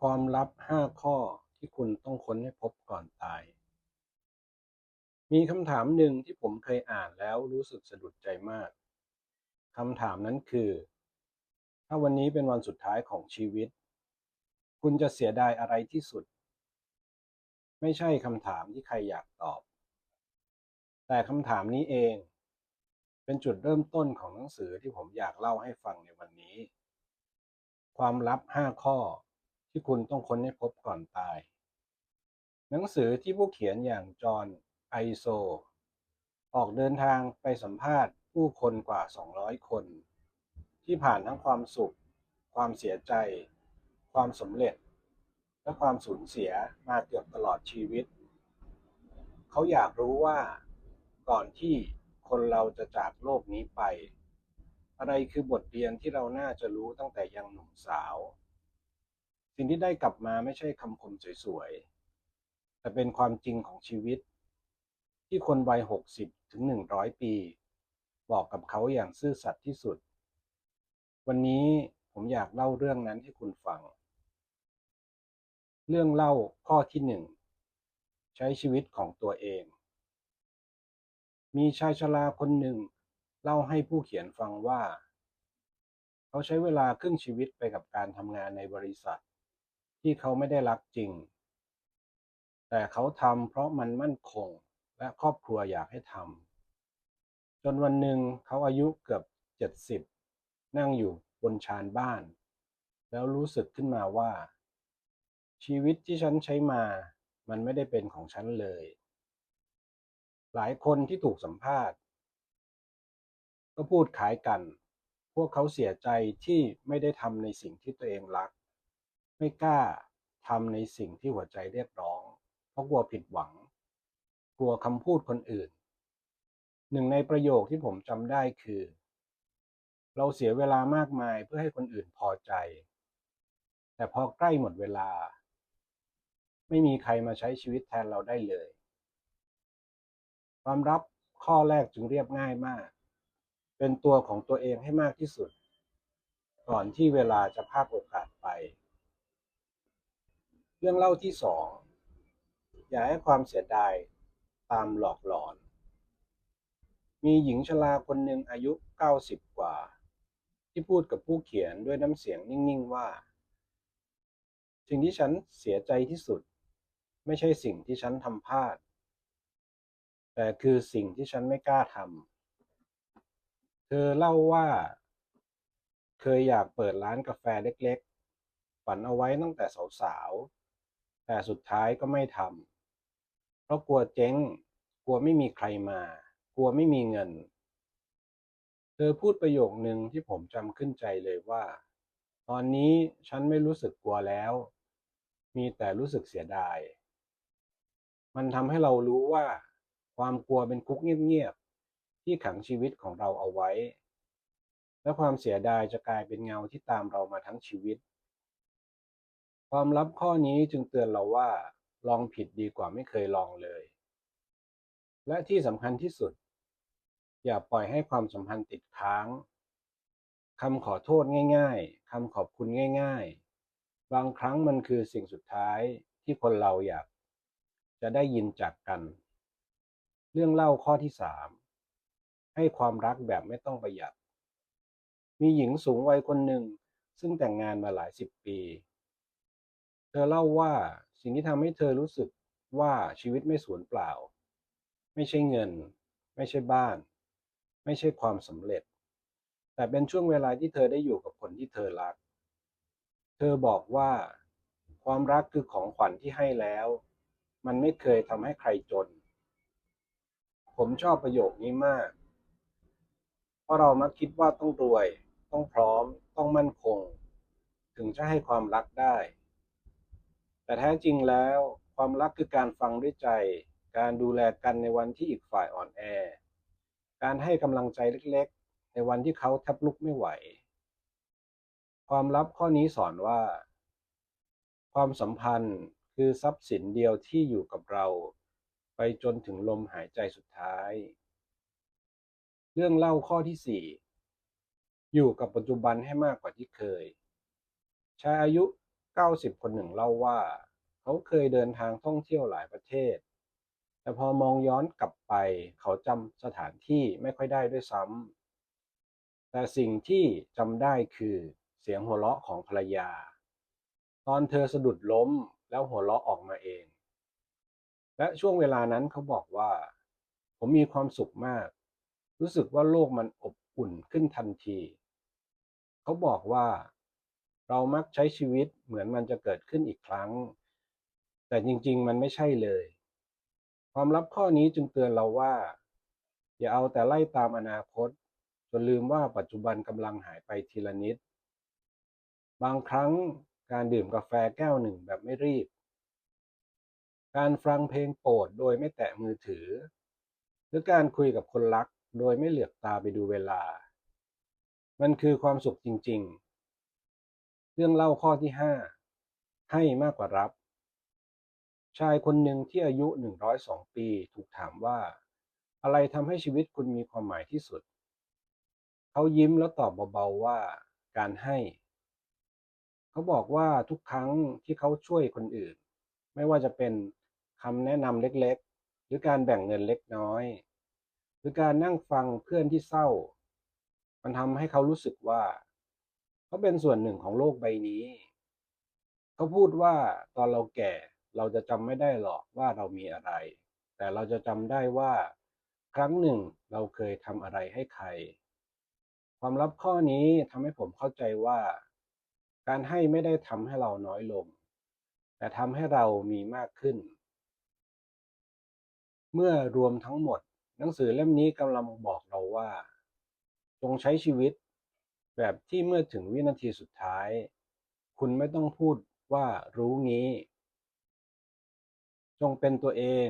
ความลับห้าข้อที่คุณต้องค้นให้พบก่อนตาย มีคำถามหนึ่งที่ผมเคยอ่านแล้วรู้สึกสะดุดใจมาก คำถามนั้นคือ ถ้าวันนี้เป็นวันสุดท้ายของชีวิต คุณจะเสียดายอะไรที่สุด ไม่ใช่คำถามที่ใครอยากตอบ แต่คำถามนี้เอง เป็นจุดเริ่มต้นของหนังสือที่ผมอยากเล่าให้ฟังในวันนี้ ความลับห้าข้อ ที่คุณต้องค้นให้พบก่อนตาย หนังสือที่ผู้เขียนอย่างจอห์นไอโซ ออกเดินทางไปสัมภาษณ์ผู้คนกว่า 200 คน ที่ผ่านทั้งความสุข ความเสียใจ ความสำเร็จ และความสูญเสียมาเกือบตลอดชีวิต เขาอยากรู้ว่า ก่อนที่คนเราจะจากโลกนี้ไป อะไรคือบทเรียนที่เราน่าจะรู้ตั้งแต่ยังหนุ่มสาว สิ่งที่ได้กลับมาไม่ใช่คำคมสวยๆ แต่เป็นความจริงของชีวิต ที่คนวัยหกสิบถึงหนึ่งร้อยปี บอกกับเขาอย่างซื่อสัตย์ที่สุด วันนี้ผมอยากเล่าเรื่องนั้นให้คุณฟัง เรื่องเล่าข้อที่หนึ่งใช้ชีวิตของตัวเอง มีชายชราคนหนึ่ง เล่าให้ผู้เขียนฟังว่า เขาใช้เวลาครึ่งชีวิตไปกับการทำงานในบริษัท ที่เขาไม่ได้รักจริง แต่เขาทำเพราะมันมั่นคงและครอบครัวอยากให้ทำจนวันหนึ่งเขาอายุเกือบเจ็ดสิบนั่งอยู่บนชานบ้าน แล้วรู้สึกขึ้นมาว่า ชีวิตที่ฉันใช้มา มันไม่ได้เป็นของฉันเลย หลายคนที่ถูกสัมภาษณ์ ก็พูดขายกัน พวกเขาเสียใจที่ไม่ได้ทำในสิ่งที่ตัวเองรัก ไม่กล้าทำในสิ่งที่หัวใจเรียกร้อง เพราะกลัวผิดหวัง กลัวคำพูดคนอื่น หนึ่งในประโยคที่ผมจำได้คือ เราเสียเวลามากมายเพื่อให้คนอื่นพอใจ แต่พอใกล้หมดเวลา ไม่มีใครมาใช้ชีวิตแทนเราได้เลย ความรับข้อแรกจึงเรียบง่ายมาก เป็นตัวของตัวเองให้มากที่สุด ก่อนที่เวลาจะพาดโอกาสไป รื่องเล่าที่สองอย่าให้ความเสียดายตามหลอกหลอน มีหญิงชราคนหนึ่งอายุ 90 กว่า ที่พูดกับผู้เขียนด้วยน้ำเสียงนิ่ง ๆ ว่า สิ่งที่ฉันเสียใจที่สุด ไม่ใช่สิ่งที่ฉันทำพลาด แต่คือสิ่งที่ฉันไม่กล้าทำ เธอเล่าว่า เคยอยากเปิดร้านกาแฟเล็ก ๆ ฝันเอาไว้ตั้งแต่สาว ๆ แต่สุดท้ายก็ไม่ทำเพราะกลัวเจ๊ง กลัวไม่มีใครมา กลัวไม่มีเงิน เธอพูดประโยคนึงที่ผมจำขึ้นใจเลยว่า ตอนนี้ฉันไม่รู้สึกกลัวแล้ว มีแต่รู้สึกเสียดาย มันทำให้เรารู้ว่า ความกลัวเป็นคุกเงียบๆที่ขังชีวิตของเราเอาไว้และความเสียดายจะกลายเป็นเงาที่ตามเรามาทั้งชีวิต ความลับข้อนี้จึงเตือนเราว่า ลองผิดดีกว่าไม่เคยลองเลย และที่สำคัญที่สุด อย่าปล่อยให้ความสัมพันธ์ติดค้างคำขอโทษง่ายๆคำขอบคุณง่าย ๆ บางครั้งมันคือสิ่งสุดท้ายที่คนเราอยาก จะได้ยินจากกัน เรื่องเล่าข้อที่สามให้ความรักแบบไม่ต้องประหยัด มีหญิงสูงวัยคนหนึ่งซึ่งแต่งงานมาหลายสิบปี ธอเล่าว่าสิ่งที่ทำให้เธอรู้สึกว่าชีวิตไม่สูญเปล่า ไม่ใช่เงิน ไม่ใช่บ้าน ไม่ใช่ความสำเร็จ แต่เป็นช่วงเวลาที่เธอได้อยู่กับคนที่เธอรัก เธอบอกว่า ความรักคือของขวัญที่ให้แล้ว มันไม่เคยทำให้ใครจน ผมชอบประโยคนี้มาก เพราะเรามักคิดว่าต้องรวย ต้องพร้อม ต้องมั่นคง ถึงจะให้ความรักได้ แต่แท้จริงแล้วความรักคือการฟังด้วยใจ การดูแลกันในวันที่อีกฝ่ายอ่อนแอ การให้กำลังใจเล็กๆ ในวันที่เขาแทบลุกไม่ไหว ความลับข้อนี้สอนว่า ความสัมพันธ์คือทรัพย์สินเดียวที่อยู่กับเรา ไปจนถึงลมหายใจสุดท้าย เรื่องเล่าข้อที่สี่อยู่กับปัจจุบันให้มากกว่าที่เคยชายอายุ เก้าสิบคนหนึ่งเล่าว่า เขาเคยเดินทางท่องเที่ยวหลายประเทศ แต่พอมองย้อนกลับไป เขาจำสถานที่ไม่ค่อยได้ด้วยซ้ำแต่สิ่งที่จำได้คือเสียงหัวเราะของภรรยา ตอนเธอสะดุดล้มแล้วหัวเราะออกมาเอง และช่วงเวลานั้นเขาบอกว่า ผมมีความสุขมาก รู้สึกว่าโลกมันอบอุ่นขึ้นทันที เขาบอกว่า เรามักใช้ชีวิตเหมือนมันจะเกิดขึ้นอีกครั้ง แต่จริง ๆ มันไม่ใช่เลย ความลับข้อนี้จึงเตือนเราว่า อย่าเอาแต่ไล่ตามอนาคต จนลืมว่าปัจจุบันกำลังหายไปทีละนิด บางครั้งการดื่มกาแฟแก้วหนึ่งแบบไม่รีบ การฟังเพลงโปรดโดยไม่แตะมือถือ หรือการคุยกับคนรักโดยไม่เหลือบตาไปดูเวลา มันคือความสุขจริง ๆ เรื่องเล่าข้อที่ห้าให้มากกว่ารับ ชายคนหนึ่งที่อายุ102ปีถูกถามว่า อะไรทำให้ชีวิตคุณมีความหมายที่สุด เขายิ้มแล้วตอบเบาๆว่า การให้ เขาบอกว่าทุกครั้งที่เขาช่วยคนอื่น ไม่ว่าจะเป็นคำแนะนำเล็กๆ หรือการแบ่งเงินเล็กน้อย หรือการนั่งฟังเพื่อนที่เศร้า มันทำให้เขารู้สึกว่า เขาเป็นส่วนหนึ่งของโลกใบนี้ เขาพูดว่าตอนเราแก่เราจะจำไม่ได้หรอกว่าเรามีอะไร แต่เราจะจำได้ว่า ครั้งหนึ่งเราเคยทำอะไรให้ใคร ความลับข้อนี้ทำให้ผมเข้าใจว่า การให้ไม่ได้ทำให้เราน้อยลง แต่ทำให้เรามีมากขึ้น เมื่อรวมทั้งหมด หนังสือเล่มนี้กำลังบอกเราว่า จงใช้ชีวิต แบบที่เมื่อถึงวินาทีสุดท้าย คุณไม่ต้องพูดว่ารู้งี้ จงเป็นตัวเอง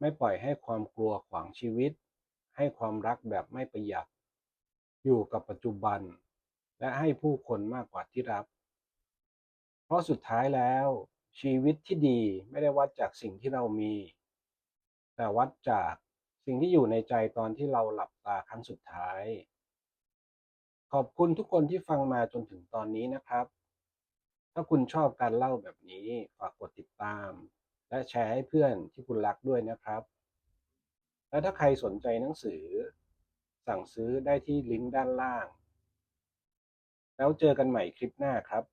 ไม่ปล่อยให้ความกลัวขวางชีวิต ให้ความรักแบบไม่ประหยัด อยู่กับปัจจุบัน และให้ผู้คนมากกว่าที่รักเพราะสุดท้ายแล้ว ชีวิตที่ดีไม่ได้วัดจากสิ่งที่เรามี แต่วัดจากสิ่งที่อยู่ในใจตอนที่เราหลับตาครั้งสุดท้าย ขอบคุณทุกคนที่ฟังมาจนถึงตอนนี้นะครับ ถ้าคุณชอบการเล่าแบบนี้ฝากกดติดตาม และแชร์ให้เพื่อนที่คุณรักด้วยนะครับ และถ้าใครสนใจหนังสือ สั่งซื้อได้ที่ลิงก์ด้านล่าง แล้วเจอกันใหม่คลิปหน้าครับ